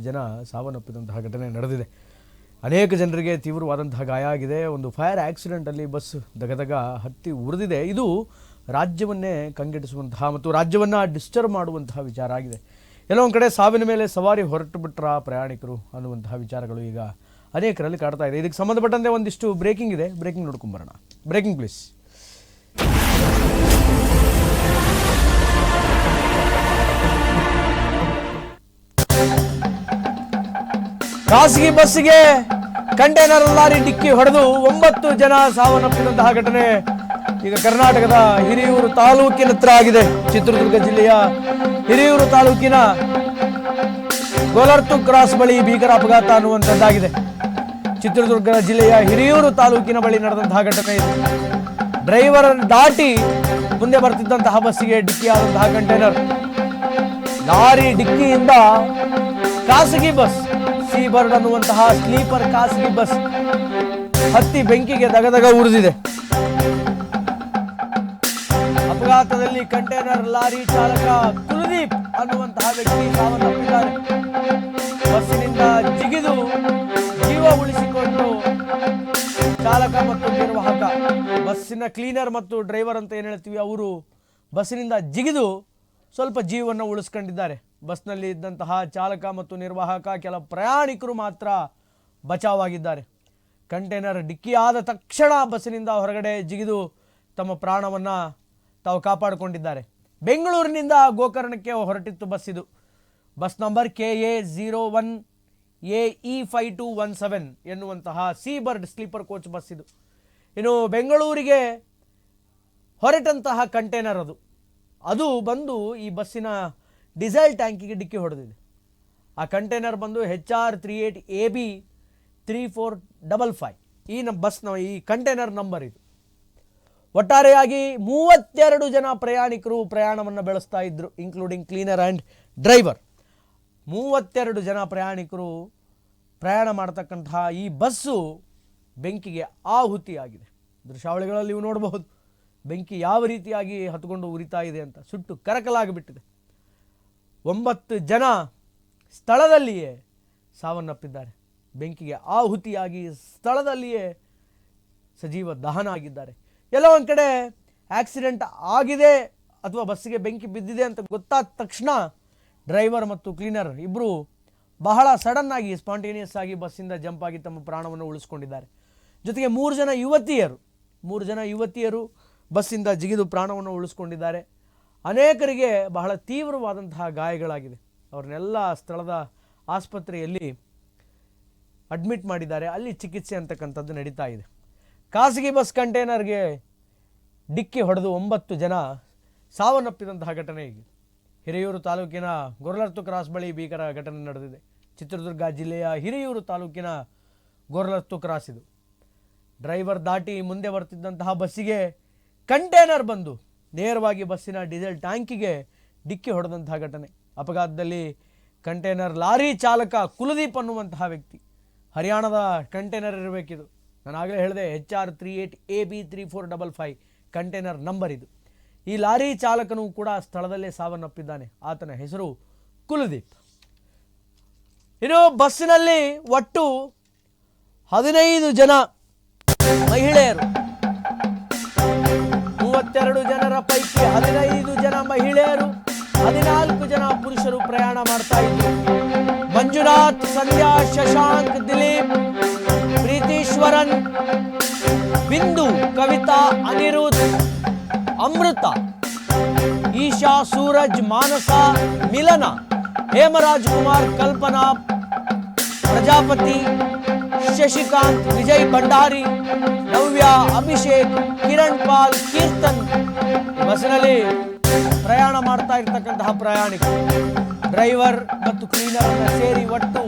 ಜನ ಸಾವನ್ನಪ್ಪಿದಂತಹ ಘಟನೆ ನಡೆದಿದೆ. ಅನೇಕ ಜನರಿಗೆ ತೀವ್ರವಾದಂತಹ ಗಾಯ ಆಗಿದೆ. ಒಂದು ಫೈರ್ ಆಕ್ಸಿಡೆಂಟಲ್ಲಿ ಬಸ್ ದಗದಗ ಹತ್ತಿ ಉರಿದಿದೆ. ಇದು ರಾಜ್ಯವನ್ನೇ ಕಂಗೆಡಿಸುವಂತಹ ಮತ್ತು ರಾಜ್ಯವನ್ನು ಡಿಸ್ಟರ್ಬ್ ಮಾಡುವಂತಹ ವಿಚಾರ ಆಗಿದೆ. ಎಲ್ಲೋ ಒಂದು ಕಡೆ ಸಾವಿನ ಮೇಲೆ ಸವಾರಿ ಹೊರಟು ಬಿಟ್ರ ಪ್ರಯಾಣಿಕರು ಅನ್ನುವಂತಹ ವಿಚಾರಗಳು ಈಗ ಅನೇಕರಲ್ಲಿ ಕಾಡ್ತಾ ಇದೆ. ಇದಕ್ಕೆ ಸಂಬಂಧಪಟ್ಟಂತೆ ಒಂದಿಷ್ಟು ಬ್ರೇಕಿಂಗ್ ಇದೆ. ಬ್ರೇಕಿಂಗ್ ನೋಡ್ಕೊಂಬರೋಣ ಬ್ರೇಕಿಂಗ್ ಪ್ಲೀಸ್. ಖಾಸಗಿ ಬಸ್ಸಿಗೆ ಕಂಟೈನರ್ ಲಾರಿ ಡಿಕ್ಕಿ ಹೊಡೆದು ಒಂಬತ್ತು ಜನ ಸಾವನ್ನಪ್ಪಿದಂತಹ ಘಟನೆ ಈಗ ಕರ್ನಾಟಕದ ಹಿರಿಯೂರು ತಾಲೂಕಿನ ಹತ್ರ ಆಗಿದೆ. ಚಿತ್ರದುರ್ಗ ಜಿಲ್ಲೆಯ ಹಿರಿಯೂರು ತಾಲೂಕಿನ ಗೋಲರ್ತು ಕ್ರಾಸ್ ಬಳಿ ಭೀಕರ ಅಪಘಾತ ಅನ್ನುವಂಥದ್ದಾಗಿದೆ. ಚಿತ್ರದುರ್ಗ ಜಿಲ್ಲೆಯ ಹಿರಿಯೂರು ತಾಲೂಕಿನ ಬಳಿ ನಡೆದಂತಹ ಘಟನೆ ಇದು. ಡ್ರೈವರ್ ದಾಟಿ ಮುಂದೆ ಬರ್ತಿದ್ದಂತಹ ಬಸ್ಸಿಗೆ ಡಿಕ್ಕಿ ಆದಂತಹ ಕಂಟೈನರ್. ಲಾರಿ ಡಿಕ್ಕಿಯಿಂದ ಖಾಸಗಿ ಬಸ್ ಸಿ ಬರ್ಡ್ ಅನ್ನುವಂತಹ ಸ್ಲೀಪರ್ ಖಾಸಗಿ ಬಸ್ ಹತ್ತಿ ಬೆಂಕಿಗೆ ದಗದಗ ಉರಿದಿದೆ. ಅಪಘಾತದಲ್ಲಿ ಕಂಟೈನರ್ ಲಾರಿ ಚಾಲಕ ಕುಲದೀಪ್ ಅನ್ನುವಂತಹ ವ್ಯಕ್ತಿ ಸಾವನ್ನಪ್ಪಿದ್ದಾರೆ. ಬಸ್ಸಿನಿಂದ ಜಿಗಿದು ಜೀವ ಉಳಿಸಿಕೊಂಡು ಚಾಲಕ ಮತ್ತು ನಿರ್ವಾಹಕ, ಬಸ್ಸಿನ ಕ್ಲೀನರ್ ಮತ್ತು ಡ್ರೈವರ್ ಅಂತ ಏನು ಹೇಳ್ತೀವಿ, ಅವರು ಬಸ್ಸಿನಿಂದ ಜಿಗಿದು ಸ್ವಲ್ಪ ಜೀವವನ್ನು ಉಳಿಸ್ಕೊಂಡಿದ್ದಾರೆ. ಬಸ್ನಲ್ಲಿ ಇದ್ದಂತಹ ಚಾಲಕ ಮತ್ತು ನಿರ್ವಾಹಕ ಕೆಲ ಪ್ರಯಾಣಿಕರು ಮಾತ್ರ ಬಚಾವಾಗಿದ್ದಾರೆ. ಕಂಟೈನರ್ ಡಿಕ್ಕಿಯಾದ ತಕ್ಷಣ ಬಸ್ಸಿನಿಂದ ಹೊರಗಡೆ ಜಿಗಿದು ತಮ್ಮ ಪ್ರಾಣವನ್ನು ತಾವು ಕಾಪಾಡಿಕೊಂಡಿದ್ದಾರೆ. ಬೆಂಗಳೂರಿನಿಂದ ಗೋಕರ್ಣಕ್ಕೆ ಹೊರಟಿತ್ತು ಬಸ್ ಇದು. Bus number K A zero one, A E five two one seven ಎನ್ನುವಂತಹ C bird sleeper coach bus ಇದು. ಇನ್ನು ಬೆಂಗಳೂರಿಗೆ ಹೊರಟಂತಹ ಕಂಟೈನರ್ ಅದು. ಅದು ಬಂದು ಈ ಬಸ್ಸಿನ ಡೀಸೆಲ್ ಟ್ಯಾಂಕಿಗೆ ಡಿಕ್ಕಿ ಹೊಡೆದಿದೆ. ಆ ಕಂಟೈನರ್ ಬಂದು H R three eight A B three four double five ಈ ನಮ್ಮ ಬಸ್ನ ಈ ಕಂಟೈನರ್ ನಂಬರ್ ಇದು. ಒಟ್ಟಾರೆಯಾಗಿ ಮೂವತ್ತೆರಡು ಜನ ಪ್ರಯಾಣಿಕರು ಪ್ರಯಾಣವನ್ನು ಬೆಳೆಸ್ತಾ ಇದ್ದರು ಇನ್ಕ್ಲೂಡಿಂಗ್ ಕ್ಲೀನರ್ ಆ್ಯಂಡ್ ಡ್ರೈವರ್ ಮೂವತ್ತೆರಡು ಜನ ಪ್ರಯಾಣಿಕರು ಪ್ರಯಾಣ ಮಾಡ್ತಕ್ಕಂತಹ ಈ ಬಸ್ಸು ಬೆಂಕಿಗೆ ಆಹುತಿಯಾಗಿದೆ. ದೃಶ್ಯಾವಳಿಗಳಲ್ಲಿ ನೀವು ನೋಡಬಹುದು. ಬೆಂಕಿ ಯಾವ ರೀತಿಯಾಗಿ ಹತ್ಕೊಂಡು ಉರಿತಾ ಇದೆ ಅಂತ ಸುಟ್ಟು ಕರಕಲಾಗಿಬಿಟ್ಟಿದೆ. ಒಂಬತ್ತು ಜನ ಸ್ಥಳದಲ್ಲಿಯೇ ಸಾವನ್ನಪ್ಪಿದ್ದಾರೆ. ಬೆಂಕಿಗೆ ಆಹುತಿಯಾಗಿ ಸ್ಥಳದಲ್ಲಿಯೇ ಸಜೀವ ದಹನ ಆಗಿದ್ದಾರೆ ಎಲ್ಲ ಒಂದು ಕಡೆ ಆಕ್ಸಿಡೆಂಟ್ ಆಗಿದೆ ಅಥವಾ ಬಸ್ಸಿಗೆ ಬೆಂಕಿ ಬಿದ್ದಿದೆ ಅಂತ ಗೊತ್ತಾದ ತಕ್ಷಣ ಡ್ರೈವರ್ ಮತ್ತು ಕ್ಲೀನರ್ ಇಬ್ಬರು ಬಹಳ ಸಡನ್ ಆಗಿ ಸ್ಪಾಂಟೇನಿಯಸ್ ಆಗಿ ಬಸ್ಸಿಂದ ಜಂಪ್ ಆಗಿ ತಮ್ಮ ಪ್ರಾಣವನ್ನು ಉಳಿಸ್ಕೊಂಡಿದ್ದಾರೆ. ಜೊತೆಗೆ ಮೂರು ಜನ ಯುವತಿಯರು, ಮೂರು ಜನ ಯುವತಿಯರು ಬಸ್ಸಿಂದ ಜಿಗಿದು ಪ್ರಾಣವನ್ನು ಉಳಿಸ್ಕೊಂಡಿದ್ದಾರೆ. ಅನೇಕರಿಗೆ ಬಹಳ ತೀವ್ರವಾದಂತಹ ಗಾಯಗಳಾಗಿದೆ. ಅವ್ರನ್ನೆಲ್ಲ ಸ್ಥಳದ ಆಸ್ಪತ್ರೆಯಲ್ಲಿ ಅಡ್ಮಿಟ್ ಮಾಡಿದ್ದಾರೆ. ಅಲ್ಲಿ ಚಿಕಿತ್ಸೆ ಅಂತಕ್ಕಂಥದ್ದು ನಡೀತಾ ಇದೆ. ಖಾಸಗಿ ಬಸ್ ಕಂಟೈನರ್ಗೆ ಡಿಕ್ಕಿ ಹೊಡೆದು ಒಂಬತ್ತು ಜನ ಸಾವನ್ನಪ್ಪಿದಂತಹ ಘಟನೆ ಇದೆ ಹಿರಿಯೂರು ತಾಲೂಕಿನ ಗೊರಲರ್ತು ಕ್ರಾಸ್ ಬಳಿ ಭೀಕರ ಘಟನೆ ನಡೆದಿದೆ. ಚಿತ್ರದುರ್ಗ ಜಿಲ್ಲೆಯ ಹಿರಿಯೂರು ತಾಲೂಕಿನ ಗೊರಲರ್ತು ಕ್ರಾಸ್ ಇದು. ಡ್ರೈವರ್ ದಾಟಿ ಮುಂದೆ ಬರ್ತಿದ್ದಂತಹ ಬಸ್ಸಿಗೆ ಕಂಟೈನರ್ ಬಂದು ನೇರವಾಗಿ ಬಸ್ಸಿನ ಡೀಸೆಲ್ ಟ್ಯಾಂಕಿಗೆ ಡಿಕ್ಕಿ ಹೊಡೆದಂತಹ ಘಟನೆ. ಅಪಘಾತದಲ್ಲಿ ಕಂಟೈನರ್ ಲಾರಿ ಚಾಲಕ ಕುಲದೀಪ್ ಅನ್ನುವಂತಹ ವ್ಯಕ್ತಿ. ಹರಿಯಾಣದ ಕಂಟೈನರ್ ಇರಬೇಕಿದು. ನಾನು ಆಗಲೇ ಹೇಳಿದೆ H R three eight A B three four double five container number ಇದು. ಈ ಲಾರಿ ಚಾಲಕನು ಕೂಡ ಸ್ಥಳದಲ್ಲೇ ಸಾವನ್ನಪ್ಪಿದ್ದಾನೆ. ಆತನ ಹೆಸರು ಕುಲದೀಪ್. ಇನ್ನು ಬಸ್ಸಿನಲ್ಲಿ ಒಟ್ಟು ಹದಿನೈದು ಜನ ಮಹಿಳೆಯರು. ಮೂವತ್ತೆರಡು ಜನರ ಪೈಕಿ ಹದಿನೈದು ಜನ ಮಹಿಳೆಯರು, ಹದಿನಾಲ್ಕು ಜನ ಪುರುಷರು ಪ್ರಯಾಣ ಮಾಡ್ತಾ ಇದ್ರು ಮಂಜುನಾಥ್, ಸಂಧ್ಯಾ, ಶಶಾಂಕ್, ದಿಲೀಪ್, ಪ್ರೀತೀಶ್ವರನ್, ಬಿಂದು, ಕವಿತಾ ಅನಿರುದ್ಧ್ ಅಮೃತ, ಈಶಾ, ಸೂರಜ್, ಮಾನಸ, ಮಿಲನ, ಹೇಮರಾಜ್ ಕುಮಾರ್, ಕಲ್ಪನಾ, ಪ್ರಜಾಪತಿ ಶಶಿಕಾಂತ್, ವಿಜಯ್ ಭಂಡಾರಿ, ನವ್ಯ, ಅಭಿಷೇಕ್, ಕಿರಣ್ ಪಾಲ್, ಕೀರ್ತನ್ ಬಸ್ನಲ್ಲಿ ಪ್ರಯಾಣ ಮಾಡ್ತಾ ಇರ್ತಕ್ಕಂತಹ ಪ್ರಯಾಣಿಕರು. ಡ್ರೈವರ್ ಮತ್ತು ಕ್ಲೀನರ್ ಸೇರಿ ಒಟ್ಟು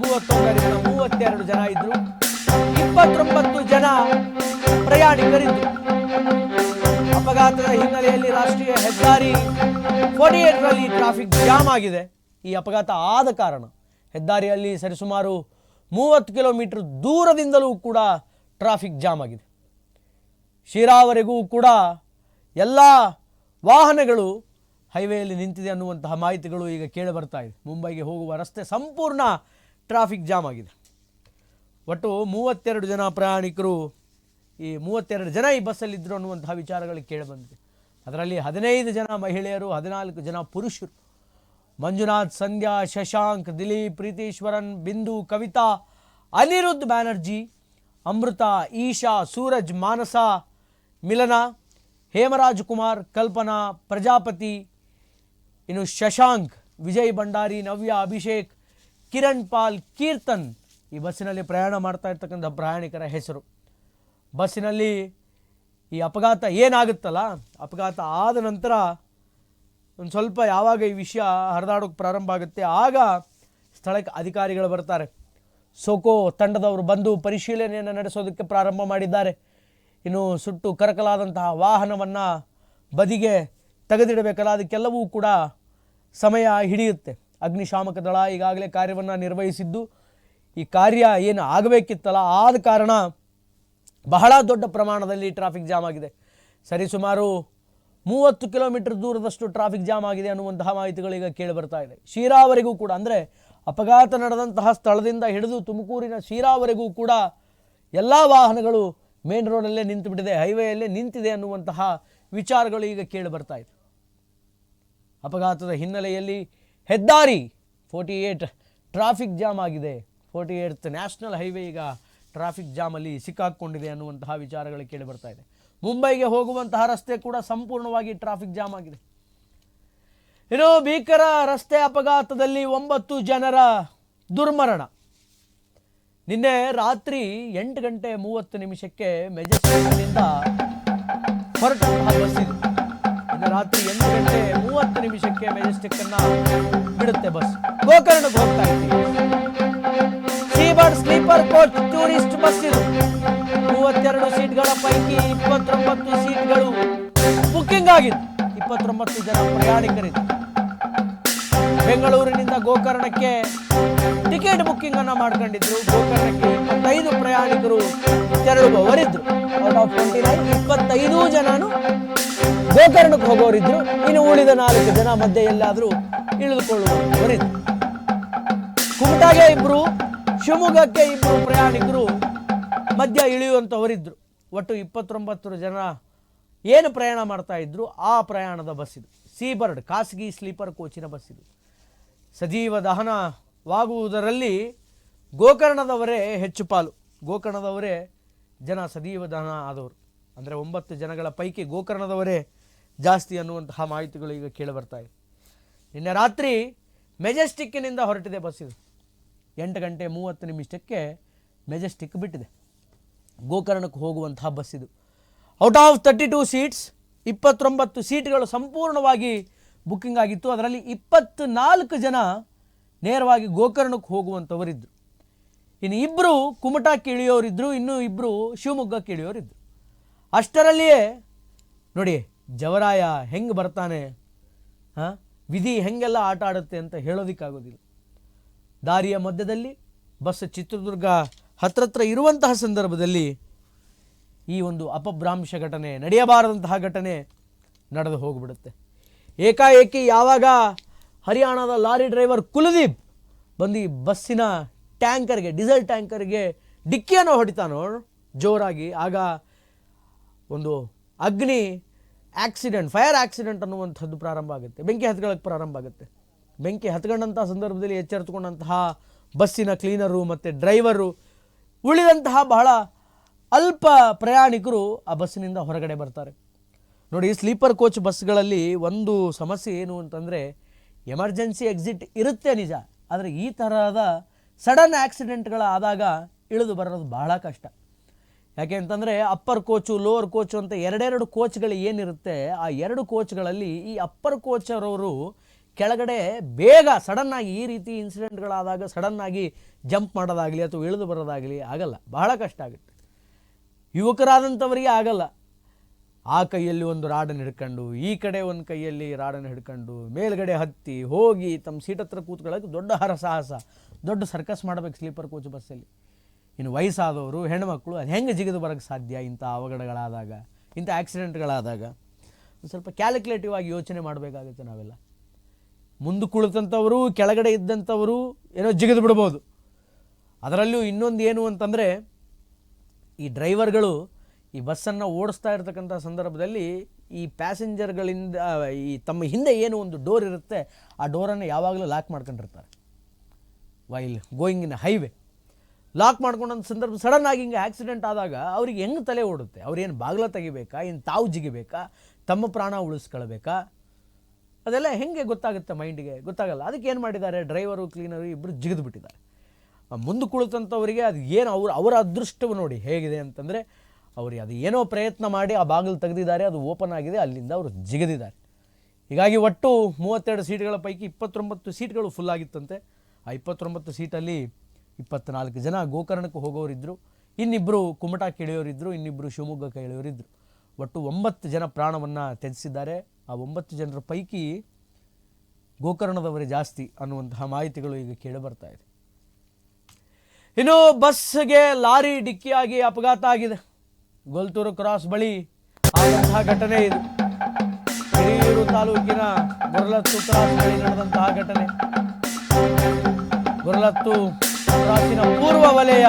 ಮೂವತ್ತೊಂದರಿಂದ ಮೂವತ್ತೆರಡು ಜನ ಇದ್ರು. ಇಪ್ಪತ್ತೊಂಬತ್ತು ಜನ ಪ್ರಯಾಣಿಕರಿದ್ರು. ಅಪಘಾತದ ಹಿನ್ನೆಲೆಯಲ್ಲಿ ರಾಷ್ಟ್ರೀಯ ಹೆದ್ದಾರಿ ಫೋರ್ಟಿ ರಲ್ಲಿ ಟ್ರಾಫಿಕ್ ಜಾಮ್ ಆಗಿದೆ. ಈ ಅಪಘಾತ ಆದ ಕಾರಣ ಹೆದ್ದಾರಿಯಲ್ಲಿ ಸರಿಸುಮಾರು ಮೂವತ್ತು ಕಿಲೋಮೀಟರ್ ದೂರದಿಂದಲೂ ಕೂಡ ಟ್ರಾಫಿಕ್ ಜಾಮ್ ಆಗಿದೆ. ಶಿರಾವರೆಗೂ ಕೂಡ ಎಲ್ಲ ವಾಹನಗಳು ಹೈವೇಯಲ್ಲಿ ನಿಂತಿದೆ ಅನ್ನುವಂತಹ ಮಾಹಿತಿಗಳು ಈಗ ಕೇಳಿ ಬರ್ತಾ ಇದೆ. ಮುಂಬೈಗೆ ಹೋಗುವ ರಸ್ತೆ ಸಂಪೂರ್ಣ ಟ್ರಾಫಿಕ್ ಜಾಮ್ ಆಗಿದೆ. ಒಟ್ಟು ಮೂವತ್ತೆರಡು ಜನ ಪ್ರಯಾಣಿಕರು ಈ ಮೂವತ್ತೆರಡು ಜನ ಈ ಬಸ್ಸಲ್ಲಿದ್ದರು ಅನ್ನುವಂತಹ ವಿಚಾರಗಳು ಕೇಳಿಬಂದಿದೆ ಅದರಲ್ಲಿ ಹದಿನೈದು ಜನ ಮಹಿಳೆಯರು, ಹದಿನಾಲ್ಕು ಜನ ಪುರುಷರು. ಮಂಜುನಾಥ್, ಸಂಧ್ಯಾ, ಶಶಾಂಕ್, ದಿಲೀಪ್, ಪ್ರೀತೀಶ್ವರನ್, ಬಿಂದು, ಕವಿತಾ, ಅನಿರುದ್ಧ್ ಬ್ಯಾನರ್ಜಿ, ಅಮೃತ, ಈಶಾ, ಸೂರಜ್, ಮಾನಸ, ಮಿಲನ, ಹೇಮರಾಜ್ ಕುಮಾರ್, ಕಲ್ಪನಾ, ಪ್ರಜಾಪತಿ, ಇನ್ನು ಶಶಾಂಕ್, ವಿಜಯ್ ಭಂಡಾರಿ, ನವ್ಯ, ಅಭಿಷೇಕ್, ಕಿರಣ್ ಪಾಲ್, ಕೀರ್ತನ್ ಈ ಬಸ್ಸಿನಲ್ಲಿ ಪ್ರಯಾಣ ಮಾಡ್ತಾ ಇರ್ತಕ್ಕಂಥ ಪ್ರಯಾಣಿಕರ ಹೆಸರು. ಬಸ್ಸಿನಲ್ಲಿ ಈ ಅಪಘಾತ ಏನಾಗುತ್ತಲ್ಲ, ಅಪಘಾತ ಆದ ನಂತರ ಒಂದು ಸ್ವಲ್ಪ ಯಾವಾಗ ಈ ವಿಷಯ ಹರಿದಾಡೋಕ್ಕೆ ಪ್ರಾರಂಭ ಆಗುತ್ತೆ, ಆಗ ಸ್ಥಳಕ್ಕೆ ಅಧಿಕಾರಿಗಳು ಬರ್ತಾರೆ. ಸೋಕೋ ತಂಡದವರು ಬಂದು ಪರಿಶೀಲನೆಯನ್ನು ನಡೆಸೋದಕ್ಕೆ ಪ್ರಾರಂಭ ಮಾಡಿದ್ದಾರೆ. ಇನ್ನು ಸುಟ್ಟು ಕರಕಲಾದಂತಹ ವಾಹನವನ್ನು ಬದಿಗೆ ತೆಗೆದಿಡಬೇಕಲ್ಲ, ಅದಕ್ಕೆಲ್ಲವೂ ಕೂಡ ಸಮಯ ಹಿಡಿಯುತ್ತೆ. ಅಗ್ನಿಶಾಮಕ ದಳ ಈಗಾಗಲೇ ಕಾರ್ಯವನ್ನು ನಿರ್ವಹಿಸಿದ್ದು, ಈ ಕಾರ್ಯ ಏನು ಆಗಬೇಕಿತ್ತಲ್ಲ, ಆದ ಕಾರಣ ಬಹಳ ದೊಡ್ಡ ಪ್ರಮಾಣದಲ್ಲಿ ಟ್ರಾಫಿಕ್ ಜಾಮ್ ಆಗಿದೆ. ಸರಿಸುಮಾರು ಮೂವತ್ತು ಕಿಲೋಮೀಟರ್ ದೂರದಷ್ಟು ಟ್ರಾಫಿಕ್ ಜಾಮ್ ಆಗಿದೆ ಅನ್ನುವಂತಹ ಮಾಹಿತಿಗಳು ಈಗ ಕೇಳಿ ಬರ್ತಾ ಇದೆ. ಶಿರಾವರೆಗೂ ಕೂಡ, ಅಂದರೆ ಅಪಘಾತ ನಡೆದಂತಹ ಸ್ಥಳದಿಂದ ಹಿಡಿದು ತುಮಕೂರಿನ ಶಿರಾವರೆಗೂ ಕೂಡ ಎಲ್ಲ ವಾಹನಗಳು ಮೇನ್ ರೋಡಲ್ಲೇ ನಿಂತು ಬಿಟ್ಟಿದೆ ಹೈವೇಯಲ್ಲೇ ನಿಂತಿದೆ ಅನ್ನುವಂತಹ ವಿಚಾರಗಳು ಈಗ ಕೇಳಿ ಬರ್ತಾ ಇದೆ. ಅಪಘಾತದ ಹಿನ್ನೆಲೆಯಲ್ಲಿ ಹೆದ್ದಾರಿ ಫೋರ್ಟಿ ಏಟ್ ಟ್ರಾಫಿಕ್ ಜಾಮ್ ಆಗಿದೆ. ಫೋರ್ಟಿ ಏಟ್ ನ್ಯಾಷನಲ್ ಹೈವೇ ಈಗ ಟ್ರಾಫಿಕ್ ಜಾಮಲ್ಲಿ ಸಿಕ್ಕಾಕ್ಕೊಂಡಿದೆ ಅನ್ನುವಂತಹ ವಿಚಾರಗಳು ಕೇಳಿ ಬರ್ತಾ ಇದೆ. ಮುಂಬೈಗೆ ಹೋಗುವಂತಹ ರಸ್ತೆ ಕೂಡ ಸಂಪೂರ್ಣವಾಗಿ ಟ್ರಾಫಿಕ್ ಜಾಮ್ ಆಗಿದೆ. ಇನ್ನು ಭೀಕರ ರಸ್ತೆ ಅಪಘಾತದಲ್ಲಿ ಒಂಬತ್ತು ಜನರ ದುರ್ಮರಣ. ನಿನ್ನೆ ರಾತ್ರಿ ಎಂಟು ಗಂಟೆ ಮೂವತ್ತು ನಿಮಿಷಕ್ಕೆ ಮೆಜೆಸ್ಟಿಕ್ನಿಂದ ಹೊರಟಂತಹ ಬಸ್ ಇದು. ನಿನ್ನೆ ರಾತ್ರಿ ಎಂಟು ಗಂಟೆ ಮೂವತ್ತು ನಿಮಿಷಕ್ಕೆ ಮೆಜೆಸ್ಟಿಕ್ ಅನ್ನ ಬಿಡುತ್ತೆ ಬಸ್. ಗೋಕರ್ಣಕ್ಕೆ ಹೋಗ್ತಾ ಇದ್ದೀವಿ. ಸ್ಲೀಪರ್ ಕೋಚ್ ಟೂರಿಸ್ಟ್ ಬಸ್ ಇದು. ಮೂವತ್ತೆರಡು ಸೀಟ್ಗಳ ಪೈಕಿ ಇಪ್ಪತ್ತೊಂಬತ್ತು ಸೀಟ್ಗಳು ಬುಕ್ಕಿಂಗ್ ಆಗಿತ್ತು. ಇಪ್ಪತ್ತೊಂಬತ್ತು ಜನ ಪ್ರಯಾಣಿಕರಿದ್ದು ಬೆಂಗಳೂರಿನಿಂದ ಗೋಕರ್ಣಕ್ಕೆ ಟಿಕೆಟ್ ಬುಕ್ಕಿಂಗ್ ಅನ್ನು ಮಾಡ್ಕೊಂಡಿದ್ರು. ಗೋಕರ್ಣಕ್ಕೆ ಇಪ್ಪತ್ತೈದು ಪ್ರಯಾಣಿಕರು ತೆರಳುವವರಿದ್ರು. ಔಟ್ ಟ್ವೆಂಟಿ ನೈನ್ ಇಪ್ಪತ್ತೈದು ಜನನು ಗೋಕರ್ಣಕ್ಕೆ ಹೋಗೋರಿದ್ರು. ಇನ್ನು ಉಳಿದ ನಾಲ್ಕು ಜನ ಮಧ್ಯೆ ಎಲ್ಲಾದರೂ ಇಳಿದುಕೊಳ್ಳುವವರಿದ್ರು. ಕುಮಟಾಗೆ ಇಬ್ರು, ಶಿವಮೊಗ್ಗಕ್ಕೆ ಇಬ್ರು ಪ್ರಯಾಣಿಕರು ಮಧ್ಯ ಇಳಿಯುವಂಥವರಿದ್ದರು ಒಟ್ಟು ಇಪ್ಪತ್ತೊಂಬತ್ತು ಜನ ಏನು ಪ್ರಯಾಣ ಮಾಡ್ತಾ ಇದ್ದರು ಆ ಪ್ರಯಾಣದ ಬಸ್ ಇದು. ಸೀಬರ್ಡ್ ಖಾಸಗಿ ಸ್ಲೀಪರ್ ಕೋಚಿನ ಬಸ್ ಇದು. ಸಜೀವ ದಹನವಾಗುವುದರಲ್ಲಿ ಗೋಕರ್ಣದವರೇ ಹೆಚ್ಚು ಪಾಲು. ಗೋಕರ್ಣದವರೇ ಜನ ಸಜೀವ ದಹನ ಆದವರು. ಅಂದರೆ ಒಂಬತ್ತು ಜನಗಳ ಪೈಕಿ ಗೋಕರ್ಣದವರೇ ಜಾಸ್ತಿ ಅನ್ನುವಂತಹ ಮಾಹಿತಿಗಳು ಈಗ ಕೇಳಿ ಬರ್ತಾ ಇದೆ. ನಿನ್ನೆ ರಾತ್ರಿ ಮೆಜೆಸ್ಟಿಕ್ಕಿನಿಂದ ಹೊರಟಿದೆ ಬಸ್ ಇದು. ಎಂಟು ಗಂಟೆ ಮೂವತ್ತು ನಿಮಿಷಕ್ಕೆ ಮೆಜೆಸ್ಟಿಕ್ ಬಿಟ್ಟಿದೆ. ಗೋಕರ್ಣಕ್ಕೆ ಹೋಗುವಂತಹ ಬಸ್ ಇದು. Out of thirty two seats ಇಪ್ಪತ್ತೊಂಬತ್ತು ಸೀಟ್ಗಳು ಸಂಪೂರ್ಣವಾಗಿ ಬುಕ್ಕಿಂಗ್ ಆಗಿತ್ತು. ಅದರಲ್ಲಿ ಇಪ್ಪತ್ತ್ನಾಲ್ಕು ಜನ ನೇರವಾಗಿ ಗೋಕರ್ಣಕ್ಕೆ ಹೋಗುವಂಥವರಿದ್ದರು ಇನ್ನು ಇಬ್ಬರು ಕುಮಟಾಕ್ಕೆ ಇಳಿಯೋರಿದ್ದರು ಇನ್ನೂ ಇಬ್ಬರು ಶಿವಮೊಗ್ಗಕ್ಕೆ ಇಳಿಯೋರಿದ್ದರು ಅಷ್ಟರಲ್ಲಿಯೇ, ನೋಡಿ, ಜವರಾಯ ಹೆಂಗೆ ಬರ್ತಾನೆ, ಹಾಂ? ವಿಧಿ ಹೆಂಗೆಲ್ಲ ಆಟ ಆಡುತ್ತೆ ಅಂತ ಹೇಳೋದಕ್ಕಾಗೋದಿಲ್ಲ. ದಾರಿಯ ಮಧ್ಯದಲ್ಲಿ ಬಸ್ ಚಿತ್ರದುರ್ಗ ಹತ್ರತ್ರ ಇರುವಂತಹ ಸಂದರ್ಭದಲ್ಲಿ ಈ ಒಂದು ಅಪಭ್ರಾಂಶ ಘಟನೆ, ನಡೆಯಬಾರದಂತಹ ಘಟನೆ ನಡೆದು ಹೋಗಿಬಿಡುತ್ತೆ. ಏಕಾಏಕಿ ಯಾವಾಗ ಹರಿಯಾಣದ ಲಾರಿ ಡ್ರೈವರ್ ಕುಲದೀಪ್ ಬಂದು ಈ ಬಸ್ಸಿನ ಟ್ಯಾಂಕರ್ಗೆ, ಡೀಸೆಲ್ ಟ್ಯಾಂಕರ್ಗೆ ಡಿಕ್ಕಿಯನ್ನು ಹೊಡಿತಾನೋ, ಜೋರಾಗಿ ಆಗ ಒಂದು ಅಗ್ನಿ ಆಕ್ಸಿಡೆಂಟ್, ಫೈರ್ ಆಕ್ಸಿಡೆಂಟ್ ಅನ್ನುವಂಥದ್ದು ಪ್ರಾರಂಭ ಆಗುತ್ತೆ. ಬೆಂಕಿ ಹತ್ಕೊಳ್ಳೋಕ್ಕೆ ಪ್ರಾರಂಭ ಆಗುತ್ತೆ. ಬೆಂಕಿ ಹತ್ಕೊಂಡಂಥ ಸಂದರ್ಭದಲ್ಲಿ ಎಚ್ಚೆತ್ತುಕೊಂಡಂತಹ ಬಸ್ಸಿನ ಕ್ಲೀನರು ಮತ್ತು ಡ್ರೈವರು ಉಳಿದಂತಹ ಬಹಳ ಅಲ್ಪ ಪ್ರಯಾಣಿಕರು ಆ ಬಸ್ಸಿನಿಂದ ಹೊರಗಡೆ ಬರ್ತಾರೆ. ನೋಡಿ ಸ್ಲೀಪರ್ ಕೋಚ್ ಬಸ್ಗಳಲ್ಲಿ ಒಂದು ಸಮಸ್ಯೆ ಏನು ಅಂತಂದರೆ, ಎಮರ್ಜೆನ್ಸಿ ಎಕ್ಸಿಟ್ ಇರುತ್ತೆ ನಿಜ, ಆದರೆ ಈ ತರಹದ ಸಡನ್ ಆಕ್ಸಿಡೆಂಟ್ಗಳಾದಾಗ ಇಳಿದು ಬರೋದು ಬಹಳ ಕಷ್ಟ. ಯಾಕೆ ಅಂತಂದರೆ, ಅಪ್ಪರ್ ಕೋಚು, ಲೋವರ್ ಕೋಚು ಅಂತ ಎರಡೆರಡು ಕೋಚ್ಗಳು ಏನಿರುತ್ತೆ, ಆ ಎರಡು ಕೋಚ್ಗಳಲ್ಲಿ ಈ ಅಪ್ಪರ್ ಕೋಚರವರು ಕೆಳಗಡೆ ಬೇಗ ಸಡನ್ನಾಗಿ ಈ ರೀತಿ ಇನ್ಸಿಡೆಂಟ್ಗಳಾದಾಗ ಸಡನ್ನಾಗಿ ಜಂಪ್ ಮಾಡೋದಾಗಲಿ ಅಥವಾ ಇಳಿದು ಬರೋದಾಗಲಿ ಆಗಲ್ಲ. ಬಹಳ ಕಷ್ಟ ಆಗುತ್ತೆ. ಯುವಕರಾದಂಥವರಿಗೆ ಆಗಲ್ಲ. ಆ ಕೈಯಲ್ಲಿ ಒಂದು ರಾಡನ್ನು ಹಿಡ್ಕೊಂಡು, ಈ ಕಡೆ ಒಂದು ಕೈಯಲ್ಲಿ ರಾಡನ್ನು ಹಿಡ್ಕೊಂಡು, ಮೇಲ್ಗಡೆ ಹತ್ತಿ ಹೋಗಿ ತಮ್ಮ ಸೀಟ್ ಹತ್ರ ಕೂತ್ಕೊಳ್ಳೋಕೆ ದೊಡ್ಡ ಹರಸಾಹಸ. ದೊಡ್ಡ ಸರ್ಕಸ್ ಮಾಡಬೇಕು ಸ್ಲೀಪರ್ ಕೋಚ್ ಬಸ್ಸಲ್ಲಿ. ಇನ್ನು ವಯಸ್ಸಾದವರು, ಹೆಣ್ಮಕ್ಳು, ಅದು ಹೆಂಗೆ ಜಿಗಿದು ಬರೋಕ್ಕೆ ಸಾಧ್ಯ ಇಂಥ ಅವಘಡಗಳಾದಾಗ, ಇಂಥ ಆ್ಯಕ್ಸಿಡೆಂಟ್ಗಳಾದಾಗ ಸ್ವಲ್ಪ ಕ್ಯಾಲ್ಕುಲೇಟಿವ್ ಆಗಿ ಯೋಚನೆ ಮಾಡಬೇಕಾಗುತ್ತೆ ನಾವೆಲ್ಲ. ಮುಂದೆ ಕುಳಿತಂಥವರು ಕೆಳಗಡೆ ಇದ್ದಂಥವರು ಏನೋ ಜಿಗಿದು ಬಿಡ್ಬೋದು. ಅದರಲ್ಲೂ ಇನ್ನೊಂದು ಏನು ಅಂತಂದರೆ, ಈ ಡ್ರೈವರ್ಗಳು ಈ ಬಸ್ಸನ್ನು ಓಡಿಸ್ತಾ ಇರ್ತಕ್ಕಂಥ ಸಂದರ್ಭದಲ್ಲಿ ಈ ಪ್ಯಾಸೆಂಜರ್ಗಳಿಂದ, ಈ ತಮ್ಮ ಹಿಂದೆ ಏನು ಒಂದು ಡೋರ್ ಇರುತ್ತೆ, ಆ ಡೋರನ್ನು ಯಾವಾಗಲೂ ಲಾಕ್ ಮಾಡ್ಕೊಂಡಿರ್ತಾರೆ. While going in highway. Lock ಮಾಡ್ಕೊಂಡಂಥ ಸಂದರ್ಭ ಸಡನ್ ಆಗಿ ಹಿಂಗೆ ಆಕ್ಸಿಡೆಂಟ್ ಆದಾಗ ಅವ್ರಿಗೆ ಹೆಂಗೆ ತಲೆ ಓಡುತ್ತೆ? ಅವ್ರೇನು ಬಾಗಿಲ ತೆಗಿಬೇಕಾ? ಏನು ತಾವು ಜಿಗಿಬೇಕಾ? ತಮ್ಮ ಪ್ರಾಣ ಉಳಿಸ್ಕೊಳ್ಬೇಕಾ? ಅದೆಲ್ಲ ಹೆಂಗೆ ಗೊತ್ತಾಗುತ್ತೆ ಮೈಂಡಿಗೆ? ಗೊತ್ತಾಗಲ್ಲ. ಅದಕ್ಕೆ ಏನು ಮಾಡಿದ್ದಾರೆ? ಡ್ರೈವರು, ಕ್ಲೀನರು ಇಬ್ಬರು ಜಿಗಿದು ಬಿಟ್ಟಿದ್ದಾರೆ. ಮುಂದೆ ಕುಳಿತಂಥವರಿಗೆ ಅದು ಏನು ಅವ್ರ, ಅವರ ಅದೃಷ್ಟವು ನೋಡಿ ಹೇಗಿದೆ ಅಂತಂದರೆ ಅವರು ಅದು ಏನೋ ಪ್ರಯತ್ನ ಮಾಡಿ ಆ ಬಾಗಿಲು ತೆಗೆದಿದ್ದಾರೆ, ಅದು ಓಪನ್ ಆಗಿದೆ, ಅಲ್ಲಿಂದ ಅವರು ಜಿಗಿದಿದ್ದಾರೆ. ಹೀಗಾಗಿ ಒಟ್ಟು ಮೂವತ್ತೆರಡು ಸೀಟ್ಗಳ ಪೈಕಿ ಇಪ್ಪತ್ತೊಂಬತ್ತು ಸೀಟ್ಗಳು ಫುಲ್ ಆಗಿತ್ತಂತೆ. ಆ ಇಪ್ಪತ್ತೊಂಬತ್ತು ಸೀಟಲ್ಲಿ ಇಪ್ಪತ್ನಾಲ್ಕು ಜನ ಗೋಕರ್ಣಕ್ಕೆ ಹೋಗೋರಿದ್ದರು ಇನ್ನಿಬ್ಬರು ಕುಮಟಾಕ್ಕೆ ಇಳಿಯೋರಿದ್ದರು ಇನ್ನಿಬ್ಬರು ಶಿವಮೊಗ್ಗಕ್ಕೆ ಇಳಿಯೋರಿದ್ದರು ಒಟ್ಟು ಒಂಬತ್ತು ಜನ ಪ್ರಾಣವನ್ನು ತ್ಯಜಿಸಿದ್ದಾರೆ. ಆ ಒಂಬತ್ತು ಜನರ ಪೈಕಿ ಗೋಕರ್ಣದವರೇ ಜಾಸ್ತಿ ಅನ್ನುವಂತಹ ಮಾಹಿತಿಗಳು ಈಗ ಕೇಳಿಬರ್ತಾ ಇದೆ. ಇನ್ನು ಬಸ್ಗೆ ಲಾರಿ ಡಿಕ್ಕಿಯಾಗಿ ಅಪಘಾತ ಆಗಿದೆ. ಗೊಲ್ತೂರು ಕ್ರಾಸ್ ಬಳಿ ಆದಂತಹ ಘಟನೆ ಇದು. ಹಿರಿಯೂರು ತಾಲೂಕಿನ ಗೊರಲತ್ತು ಕ್ರಾಸ್ ಬಳಿ ನಡೆದಂತಹ ಘಟನೆ. ಗೊರಲತ್ತು ಕ್ರಾಸಿನ ಪೂರ್ವ ವಲಯ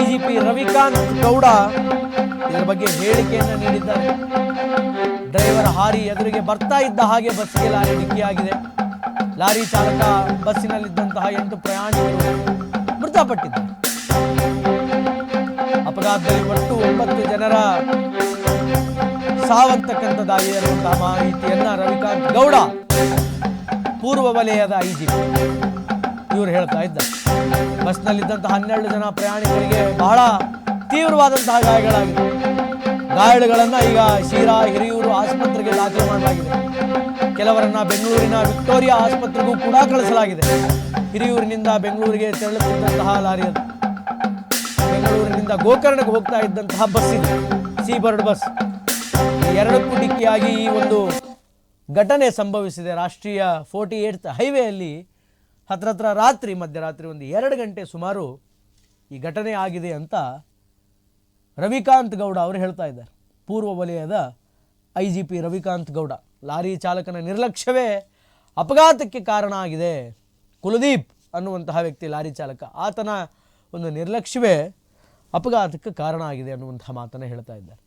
ಐಜಿಪಿ ರವಿಕಾಂತ್ ಗೌಡ ಇದರ ಬಗ್ಗೆ ಹೇಳಿಕೆಯನ್ನು ನೀಡಿದ್ದಾರೆ. ಡ್ರೈವರ್ ಹಾರಿ ಎದುರಿಗೆ ಬರ್ತಾ ಇದ್ದ ಹಾಗೆ ಬಸ್ಗೆ ಲಾರಿ ಡಿಕ್ಕಿಯಾಗಿದೆ. ಲಾರಿ ಚಾಲಕ ಬಸ್ಸಿನಲ್ಲಿದ್ದಂತಹ ಎಂಟು ಪ್ರಯಾಣಿಕರು ಮೃತಪಟ್ಟಿದ್ದಾರೆ. ಅಪಘಾತದಲ್ಲಿ ಒಟ್ಟು ಒಂಬತ್ತು ಜನರ ಸಾವಂತಕ್ಕಂಥದ್ದಾಗಿದೆ ಅನ್ನುವಂತಹ ಮಾಹಿತಿಯನ್ನ ರವಿಕಾಂತ್ ಗೌಡ ಪೂರ್ವ ವಲಯದ ಐಜಿಪಿ ಇವರು ಹೇಳ್ತಾ ಇದ್ದ ಬಸ್ನಲ್ಲಿದ್ದಂತಹ ಹನ್ನೆರಡು ಜನ ಪ್ರಯಾಣಿಕರಿಗೆ ಬಹಳ ತೀವ್ರವಾದಂತಹ ಗಾಯಗಳಾಗಿದೆ ಗಾಯಾಳುಗಳನ್ನ ಈಗ ಶಿರಾ ಹಿರಿಯೂರು ಆಸ್ಪತ್ರೆಗೆ ದಾಖಲು ಮಾಡಲಾಗಿದೆ. ಕೆಲವರನ್ನ ಬೆಂಗಳೂರಿನ ವಿಕ್ಟೋರಿಯಾ ಆಸ್ಪತ್ರೆಗೂ ಕೂಡ ಕಳಿಸಲಾಗಿದೆ. ಹಿರಿಯೂರಿನಿಂದ ಬೆಂಗಳೂರಿಗೆ ತೆರಳುತ್ತಿದ್ದಂತಹ ಲಾರಿ ಅದು ಬೆಂಗಳೂರಿನಿಂದ ಗೋಕರ್ಣಕ್ಕೆ ಹೋಗ್ತಾ ಇದ್ದಂತಹ ಬಸ್ ಇದೆ. ಸಿ ಬರ್ಡ್ ಬಸ್ ಎರಡಕ್ಕೂ ಡಿಕ್ಕಿಯಾಗಿ ಈ ಒಂದು ಘಟನೆ ಸಂಭವಿಸಿದೆ. ರಾಷ್ಟ್ರೀಯ ಫೋರ್ಟಿ ಏಟ್ ಹೈವೇಯಲ್ಲಿ ಹತ್ರ ಹತ್ರ ರಾತ್ರಿ, ಮಧ್ಯರಾತ್ರಿ ಒಂದು ಎರಡು ಗಂಟೆ ಸುಮಾರು ಈ ಘಟನೆ ಆಗಿದೆ ಅಂತ ರವಿಕಾಂತ್ ಗೌಡ ಅವರು ಹೇಳ್ತಾ ಇದ್ದಾರೆ. ಪೂರ್ವ ವಲಯದ I G P Ravikanth Gowda, lorry ಚಾಲಕನ ನಿರ್ಲಕ್ಷ್ಯವೇ ಅಪಘಾತಕ್ಕೆ ಕಾರಣ ಆಗಿದೆ. ಕುಲದೀಪ್ ಅನ್ನುವಂತಹ ವ್ಯಕ್ತಿ ಲಾರಿ ಚಾಲಕ, ಆತನ ಒಂದು ನಿರ್ಲಕ್ಷ್ಯವೇ ಅಪಘಾತಕ್ಕೆ ಕಾರಣ ಆಗಿದೆ ಅನ್ನುವಂತಹ ಮಾತನ್ನು ಹೇಳ್ತಾ ಇದ್ದಾರೆ.